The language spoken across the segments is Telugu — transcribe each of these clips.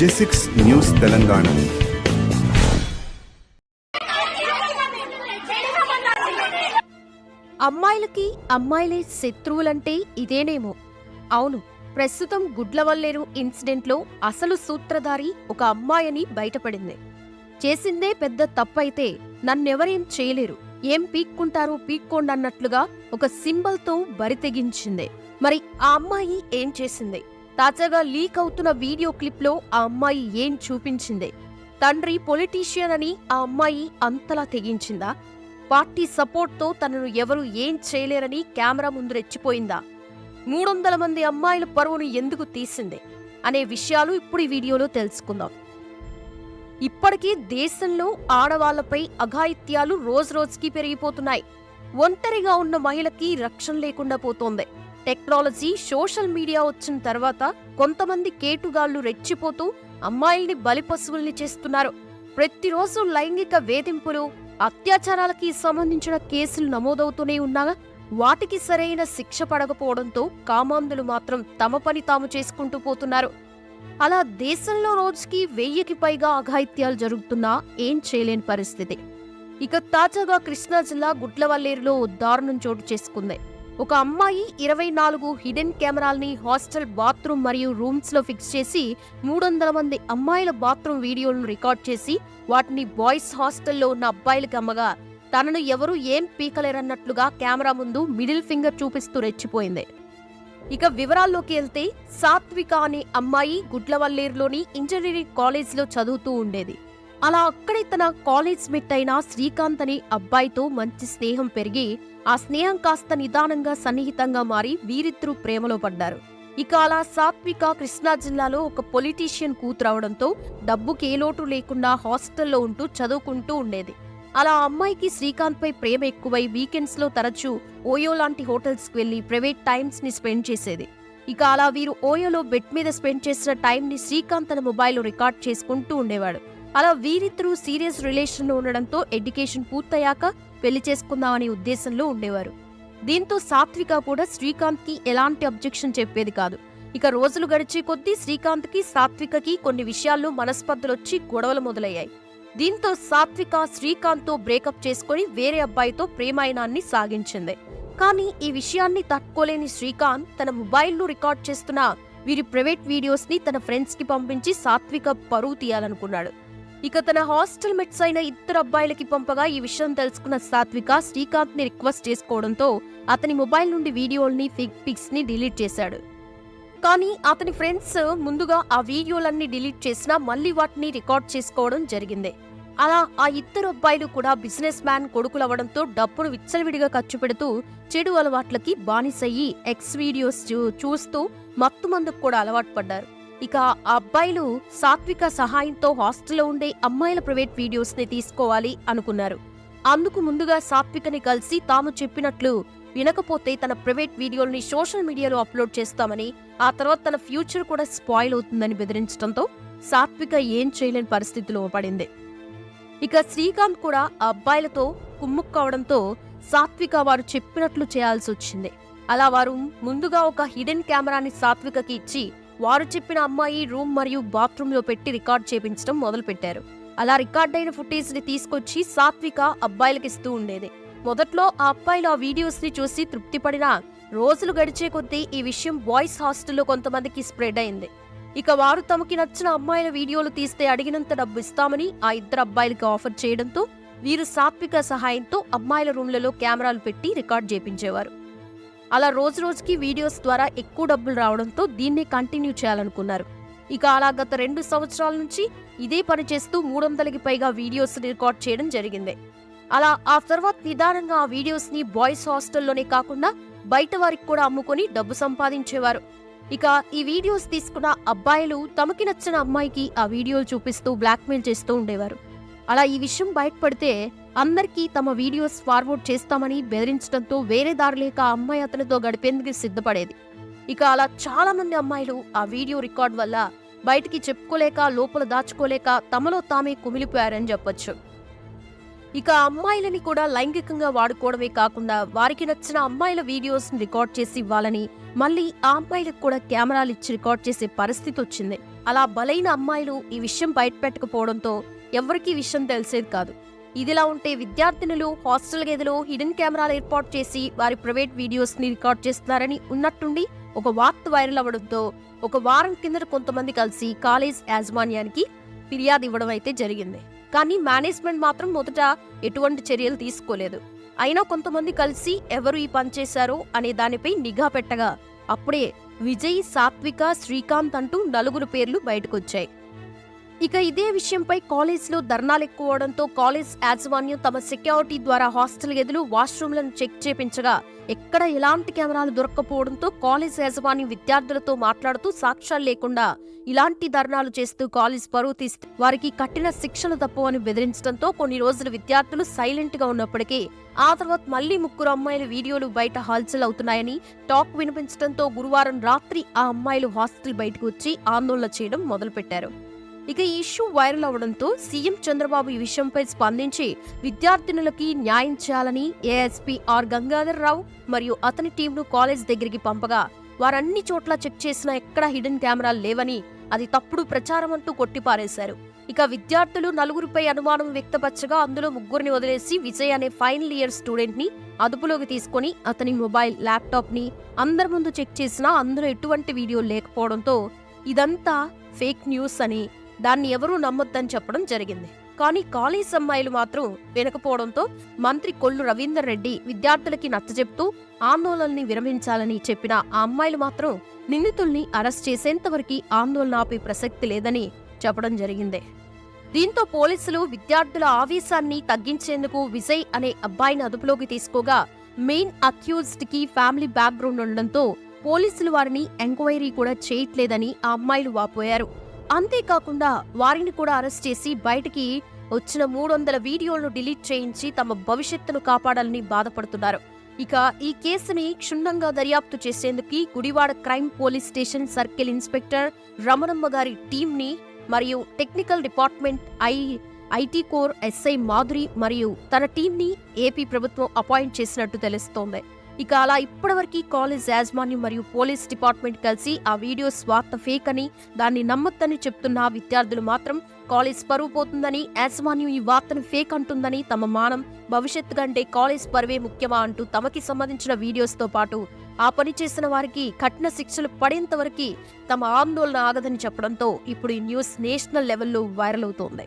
జెసిక్స్ న్యూస్ తెలంగాణ. అమ్మాయిలకి అమ్మాయిలే శత్రువులంటే ఇదేనేమో. అవును ప్రస్తుతం గుడ్లవల్లేరు ఇన్సిడెంట్లో అసలు సూత్రధారి ఒక అమ్మాయని బయటపడింది. చేసిందే పెద్ద తప్పైతే నన్నెవరేం చేయలేరు. ఏం పీక్కుంటారో పీక్కోండి అన్నట్లుగా ఒక సింబల్తో బరితెగించింది మరి ఆ అమ్మాయి ఏం చేసింది? తాజాగా లీక్ అవుతున్న వీడియో క్లిప్లో ఆ అమ్మాయి ఏం చూపించిందే? తండ్రి పొలిటీషియన్ అని ఆ అమ్మాయి అంతలా తెగించిందా? పార్టీ సపోర్ట్తో తనను ఎవరు ఏం చేయలేరని కెమెరా ముందు రెచ్చిపోయిందా మూడొందల మంది అమ్మాయిల పరువును ఎందుకు తీసింది? అనే విషయాలు ఇప్పుడు ఈ వీడియోలో తెలుసుకుందాం. ఇప్పటికీ దేశంలో ఆడవాళ్ళపై అఘాయిత్యాలు రోజురోజుకి పెరిగిపోతున్నాయి. ఒంటరిగా ఉన్న మహిళకి రక్షణ లేకుండా పోతోంది. టెక్నాలజీ సోషల్ మీడియా వచ్చిన తర్వాత కొంతమంది కేటుగాళ్ళు రెచ్చిపోతూ అమ్మాయిల్ని బలిపశువుల్ని చేస్తున్నారు. ప్రతిరోజు లైంగిక వేధింపులు అత్యాచారాలకి సంబంధించిన కేసులు నమోదవుతూనే ఉన్నాగా వాటికి సరైన శిక్ష పడకపోవడంతో కామాంధులు మాత్రం తమ పని తాము చేసుకుంటూ పోతున్నారు. అలా దేశంలో రోజుకి వెయ్యికి పైగా అఘాయిత్యాలు జరుగుతున్నా ఏం చేయలేని పరిస్థితి. ఇక తాజాగా కృష్ణా జిల్లా గుడ్లవల్లేరులో దారుణం చోటు చేసుకుంది. ఒక అమ్మాయి ఇరవై నాలుగు హిడెన్ కెమెరాల్ని హాస్టల్ బాత్రూమ్ మరియు రూమ్స్లో ఫిక్స్ చేసి మూడు వందల మంది అమ్మాయిల బాత్రూమ్ వీడియోలను రికార్డ్ చేసి వాటిని బాయ్స్ హాస్టల్లో ఉన్న అబ్బాయిలకి అమ్మగా. తనను ఎవరూ ఏం పీకలేరన్నట్లుగా కెమెరా ముందు మిడిల్ ఫింగర్ చూపిస్తూ రెచ్చిపోయింది. ఇక వివరాల్లోకి వెళ్తే సాత్విక అనే అమ్మాయి గుడ్లవల్లేరులోని ఇంజనీరింగ్ కాలేజ్లో చదువుతూ ఉండేది. అలా అక్కడే తన కాలేజ్ మిట్ అయిన శ్రీకాంత్ అనే అబ్బాయితో మంచి స్నేహం పెరిగి ఆ స్నేహం కాస్త నిదానంగా సన్నిహితంగా మారి వీరిద్దరూ ప్రేమలో పడ్డారు. ఇక అలా సాత్విక కృష్ణా జిల్లాలో ఒక పొలిటీషియన్ కూతురవడంతో డబ్బుకి ఏ లోటు లేకుండా హాస్టల్లో ఉంటూ చదువుకుంటూ ఉండేది. అలా అమ్మాయికి శ్రీకాంత్ పై ప్రేమ ఎక్కువై వీకెండ్స్లో తరచూ ఓయో లాంటి హోటల్స్ వెళ్ళి వెళ్ళి ప్రైవేట్ టైమ్స్ని స్పెండ్ చేసేది. ఇక అలా వీరు ఓయోలో బెడ్ మీద స్పెండ్ చేసిన టైం ని శ్రీకాంత్ తన మొబైల్లో రికార్డ్ చేసుకుంటూ ఉండేవాడు. అలా వీరిద్దరూ సీరియస్ రిలేషన్లో ఉండడంతో ఎడ్యుకేషన్ పూర్తయ్యాక పెళ్ళి చేసుకుందామనే ఉద్దేశంలో ఉండేవారు. దీంతో సాత్విక కూడా శ్రీకాంత్కి ఎలాంటి అబ్జెక్షన్ చెప్పేది కాదు. ఇక రోజులు గడిచే కొద్దీ శ్రీకాంత్కి సాత్వికకి కొన్ని విషయాల్లో మనస్పర్ధలొచ్చి గొడవలు మొదలయ్యాయి. దీంతో సాత్విక శ్రీకాంత్తో బ్రేకప్ చేసుకుని వేరే అబ్బాయితో ప్రేమాయణాన్ని సాగించింది. కానీ ఈ విషయాన్ని తట్టుకోలేని శ్రీకాంత్ తన మొబైల్లో రికార్డ్ చేస్తున్న వీరి ప్రైవేట్ వీడియోస్ని తన ఫ్రెండ్స్కి పంపించి సాత్విక పరువు తీయాలనుకున్నాడు. ఇక తన హాస్టల్ మెట్స్ అయిన ఇద్దరు అబ్బాయిలకి పంపగా ఈ విషయం తెలుసుకున్న సాత్విక శ్రీకాంత్ని రిక్వెస్ట్ చేసుకోవడంతో అతని మొబైల్ నుండి వీడియోల్ని పిక్స్ని డిలీట్ చేశాడు. కానీ అతని ఫ్రెండ్స్ ముందుగా ఆ వీడియోలన్నీ డిలీట్ చేసినా మళ్ళీ వాటిని రికార్డ్ చేసుకోవడం జరిగింది. అలా ఆ ఇద్దరు అబ్బాయిలు కూడా బిజినెస్ మ్యాన్ కొడుకులవ్వడంతో డబ్బును విచ్చలవిడిగా ఖర్చు పెడుతూ చెడు అలవాట్లకి బానిసయ్యి ఎక్స్ వీడియోస్ చూ- చూస్తూ మత్తు మందుకు కూడా అలవాటు పడ్డారు. ఇక ఆ అబ్బాయిలు సాత్విక సహాయంతో హాస్టల్లో ఉండే అమ్మాయిల ప్రైవేట్ వీడియోస్ని తీసుకోవాలి అనుకున్నారు. అందుకు ముందుగా సాత్వికని కలిసి తాము చెప్పినట్లు వినకపోతే తన ప్రైవేట్ వీడియోల్ని సోషల్ మీడియాలో అప్లోడ్ చేస్తామని ఆ తర్వాత తన ఫ్యూచర్ కూడా స్పాయిల్ అవుతుందని బెదిరించడంతో సాత్విక ఏం చేయలేని పరిస్థితిలో పడింది. ఇక శ్రీకాంత్ కూడా ఆ అబ్బాయిలతో కుమ్ముక్కావడంతో సాత్విక వారు చెప్పినట్లు చేయాల్సి వచ్చింది. అలా వారు ముందుగా ఒక హిడెన్ కెమెరాని సాత్వికకి ఇచ్చి వారు చెప్పిన అమ్మాయి రూమ్ మరియు బాత్రూంలో పెట్టి రికార్డ్ చేపించడం మొదలుపెట్టారు. అలా రికార్డైన ఫుటేజ్ని తీసుకొచ్చి సాత్విక అబ్బాయిలకి ఇస్తూ ఉండేది. మొదట్లో ఆ అబ్బాయిలు ఆ వీడియోస్ని చూసి తృప్తిపడినా రోజులు గడిచే కొద్దీ ఈ విషయం బాయ్స్ హాస్టల్లో కొంతమందికి స్ప్రెడ్ అయింది. ఇక వారు తమకి నచ్చిన అమ్మాయిల వీడియోలు తీస్తే అడిగినంత డబ్బు ఇస్తామని ఆ ఇద్దరు అబ్బాయిలకి ఆఫర్ చేయడంతో వీరు సాత్విక సహాయంతో అమ్మాయిల రూమ్లలో కెమెరాలు పెట్టి రికార్డ్ చేపించేవారు. అలా రోజు రోజుకి వీడియోస్ ద్వారా ఎక్కువ డబ్బులు రావడంతో దీన్ని కంటిన్యూ చేయాలనుకున్నారు. ఇక అలా గత రెండు సంవత్సరాల నుంచి ఇదే పని చేస్తూ మూడు వందలకి పైగా వీడియోస్ రికార్డ్ చేయడం జరిగింది. అలా ఆ తర్వాత నిదానంగా ఆ వీడియోస్ని బాయ్స్ హాస్టల్లోనే కాకుండా బయట వారికి కూడా అమ్ముకొని డబ్బు సంపాదించేవారు. ఇక ఈ వీడియోస్ తీసుకున్న అబ్బాయిలు తమకి నచ్చిన అమ్మాయికి ఆ వీడియోలు చూపిస్తూ బ్లాక్మెయిల్ చేస్తూ ఉండేవారు. అలా ఈ విషయం బయటపడితే అందరికీ తమ వీడియోస్ ఫార్వర్డ్ చేస్తామని బెదిరించడంతో వేరే దారి లేక అమ్మాయి అతనితో గడిపేందుకు సిద్ధపడేది. ఇక అలా చాలా మంది అమ్మాయిలు ఆ వీడియో రికార్డ్ వల్ల బయటికి చెప్పుకోలేక లోపల దాచుకోలేక తమలో తామే కుమిలిపోయారని చెప్పొచ్చు. ఇక అమ్మాయిలని కూడా లైంగికంగా వాడుకోవడమే కాకుండా వారికి నచ్చిన అమ్మాయిల వీడియోస్ రికార్డ్ చేసి ఇవ్వాలని మళ్ళీ ఆ అమ్మాయిలకు కూడా కెమెరాలు ఇచ్చి రికార్డ్ చేసే పరిస్థితి వచ్చింది. అలా బలైన అమ్మాయిలు ఈ విషయం బయటపెట్టకపోవడంతో ఎవరికీ విషయం తెలిసేది కాదు. ఇదిలా ఉంటే విద్యార్థినులు హాస్టల్ గదిలో హిడెన్ కెమెరాలు ఏర్పాటు చేసి వారి ప్రైవేట్ వీడియోస్ని రికార్డ్ చేస్తున్నారని ఉన్నట్టుండి ఒక వార్త వైరల్ అవ్వడంతో ఒక వారం కిందట కొంతమంది కలిసి కాలేజ్ యాజమాన్యానికి ఫిర్యాదు ఇవ్వడం అయితే జరిగింది. కానీ మేనేజ్మెంట్ మాత్రం మొదట ఎటువంటి చర్యలు తీసుకోలేదు. అయినా కొంతమంది కలిసి ఎవరు ఈ పని చేశారో అనే దానిపై నిఘా పెట్టగా అప్పుడే విజయ్ సాత్విక శ్రీకాంత్ అంటూ నలుగురు పేర్లు బయటకొచ్చాయి. ఇక ఇదే విషయంపై కాలేజ్లో ధర్నాలు ఎక్కువడంతో కాలేజ్ యాజమాన్యం తమ సెక్యూరిటీ ద్వారా హాస్టల్ గదులు వాష్రూమ్లను చెక్ చేపించగా ఎక్కడ ఎలాంటి కెమెరాలు దొరక్కపోవడంతో కాలేజ్ యాజమాన్యం విద్యార్థులతో మాట్లాడుతూ సాక్ష్యాలు లేకుండా ఇలాంటి ధర్నాలు చేస్తూ కాలేజ్ పరువు తీస్తే వారికి కఠిన శిక్షలు తప్పవని బెదిరించడంతో కొన్ని రోజులు విద్యార్థులు సైలెంట్గా ఉన్నప్పటికీ ఆ తర్వాత మళ్ళీ ముగ్గురు అమ్మాయిల వీడియోలు బయట హల్చల్ అవుతున్నాయని టాక్ వినిపించడంతో గురువారం రాత్రి ఆ అమ్మాయిలు హాస్టల్ బయటకు వచ్చి ఆందోళన చేయడం మొదలుపెట్టారు. ఇక ఈ ఇష్యూ వైరల్ అవడంతో సీఎం చంద్రబాబు ఈ విషయంపై స్పందించి విద్యార్థినులకి న్యాయం చేయాలని ఏఎస్పీ ఆర్ గంగాధర్ రావు మరియు అతని టీంను కాలేజ్ దగ్గరికి పంపగా వారన్ని చోట్ల చెక్ చేసినా ఎక్కడా హిడెన్ కెమెరాలు లేవని అది తప్పుడు ప్రచారం అంటూ కొట్టిపారేశారు. ఇక విద్యార్థులు నలుగురిపై అనుమానం వ్యక్తపరచగా అందులో ముగ్గురిని వదిలేసి విజయ్ అనే ఫైనల్ ఇయర్ స్టూడెంట్ని అదుపులోకి తీసుకొని అతని మొబైల్ ల్యాప్టాప్ని అందరి ముందు చెక్ చేసినా అందులో ఎటువంటి వీడియో లేకపోవడంతో ఇదంతా ఫేక్ న్యూస్ అని దాన్ని ఎవరూ నమ్మొద్దని చెప్పడం జరిగింది. కానీ కాలేజ్ అమ్మాయిలు మాత్రం వినకపోవడంతో మంత్రి కొల్లు రవీందర్ రెడ్డి విద్యార్థులకి నచ్చజెప్తూ ఆందోళనని విరమించాలని చెప్పిన ఆ అమ్మాయిలు మాత్రం నిందితుల్ని అరెస్ట్ చేసేంతవరకు ఆందోళన ఆపే ప్రసక్తి లేదని చెప్పడం జరిగింది. దీంతో పోలీసులు విద్యార్థుల ఆవేశాన్ని తగ్గించేందుకు విజయ్ అనే అబ్బాయిని అదుపులోకి తీసుకోగా మెయిన్ అక్యూజ్డ్కి ఫ్యామిలీ బ్యాక్గ్రౌండ్ ఉండడంతో పోలీసులు వారిని ఎంక్వైరీ కూడా చేయట్లేదని ఆ అమ్మాయిలు వాపోయారు. అంతేకాకుండా వారిని కూడా అరెస్ట్ చేసి బయటికి వచ్చిన మూడు వందల వీడియోలను డిలీట్ చేయించి తమ భవిష్యత్తును కాపాడాలని బాధపడుతున్నారు. ఇక ఈ కేసుని క్షుణ్ణంగా దర్యాప్తు చేసేందుకు Gudivada crime police station circle inspector Ramanamma గారి టీంని మరియు technical department I IT core SI Madhuri మరియు తన టీంని ఏపీ ప్రభుత్వం అపాయింట్ చేసినట్టు తెలుస్తోంది. ఇక అలా ఇప్పటివరకు కాలేజ్ యాజమాన్యం మరియు పోలీస్ డిపార్ట్మెంట్ కలిసి ఆ వీడియోస్ వార్త ఫేక్ అని దాన్ని నమ్మొద్దని చెప్తున్న విద్యార్థులు మాత్రం కాలేజ్ పరువు పోతుందని యాజమాన్యం ఈ వార్తను ఫేక్ అంటుందని తమ మానం. భవిష్యత్తు కంటే కాలేజ్ పరువే ముఖ్యమా అంటూ తమకి సంబంధించిన వీడియోస్తో పాటు ఆ పని చేసిన వారికి కఠిన శిక్షలు పడేంత వరకు తమ ఆందోళన ఆగదని చెప్పడంతో ఇప్పుడు ఈ న్యూస్ నేషనల్ లెవెల్లో వైరల్ అవుతోంది.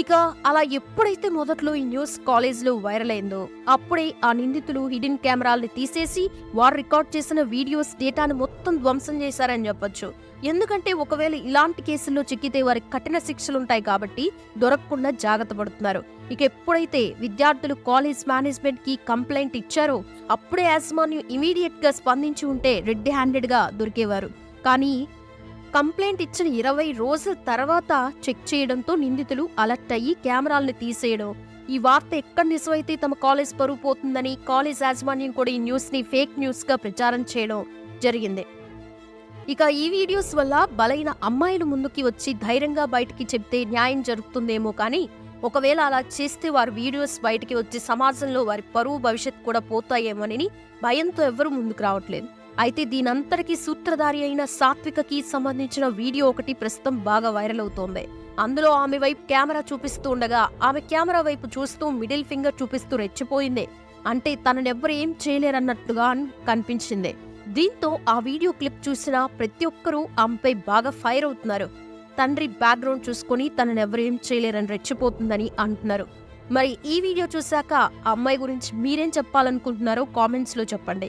ఇక అలా ఎప్పుడైతే మొదట్లో ఈ న్యూస్ కాలేజ్లో వైరల్ అయిందో అప్పుడే ఆ నిందితులు హిడెన్ కెమెరాల్ని తీసేసి వారు రికార్డ్ చేసిన వీడియోస్ డేటాను మొత్తం ధ్వంసం చేశారని చెప్పొచ్చు. ఎందుకంటే ఒకవేళ ఇలాంటి కేసుల్లో చిక్కితే వారికి కఠిన శిక్షలుంటాయి కాబట్టి దొరకకుండా జాగ్రత్త పడుతున్నారు. ఇక ఎప్పుడైతే విద్యార్థులు కాలేజ్ మేనేజ్మెంట్కి కంప్లైంట్ ఇచ్చారో అప్పుడే యాజమాన్యం ఇమీడియట్గా స్పందించి ఉంటే రెడ్ హ్యాండెడ్గా దొరికేవారు. కానీ కంప్లైంట్ ఇచ్చిన ఇరవై రోజుల తర్వాత చెక్ చేయడంతో నిందితులు అలర్ట్ అయ్యి కెమెరాలను తీసేయడం. ఈ వార్త ఎక్కడ నిజమైతే తమ కాలేజ్ పరువు పోతుందని కాలేజ్ యాజమాన్యం కూడా ఈ న్యూస్ని ఫేక్ న్యూస్గా ప్రచారం చేయడం జరిగింది. ఇక ఈ వీడియోస్ వల్ల బలైన అమ్మాయిలు ముందుకి వచ్చి ధైర్యంగా బయటికి చెప్తే న్యాయం జరుగుతుందేమో కానీ ఒకవేళ అలా చేస్తే వారి వీడియోస్ బయటికి వచ్చి సమాజంలో వారి పరువు భవిష్యత్ కూడా పోతాయేమోనని భయంతో ఎవ్వరూ ముందుకు రావట్లేదు. అయితే దీనంతటికీ సూత్రధారి అయిన సాత్వికకి సంబంధించిన వీడియో ఒకటి ప్రస్తుతం బాగా వైరల్ అవుతోంది. అందులో ఆమె వైపు కెమెరా చూపిస్తూ ఉండగా ఆమె కెమెరా వైపు చూస్తూ మిడిల్ ఫింగర్ చూపిస్తూ రెచ్చిపోయింది. అంటే తననెవ్వరు ఏం చేయలేరన్నట్టుగా కనిపించింది. దీంతో ఆ వీడియో క్లిప్ చూసిన ప్రతి ఒక్కరూ ఆమెపై బాగా ఫైర్ అవుతున్నారు. తండ్రి బ్యాక్గ్రౌండ్ చూసుకొని తననెవ్వరు ఏం చేయలేరని రెచ్చిపోతుందని అంటున్నారు. మరి ఈ వీడియో చూశాక ఆ అమ్మాయి గురించి మీరేం చెప్పాలనుకుంటున్నారో కామెంట్స్లో చెప్పండి.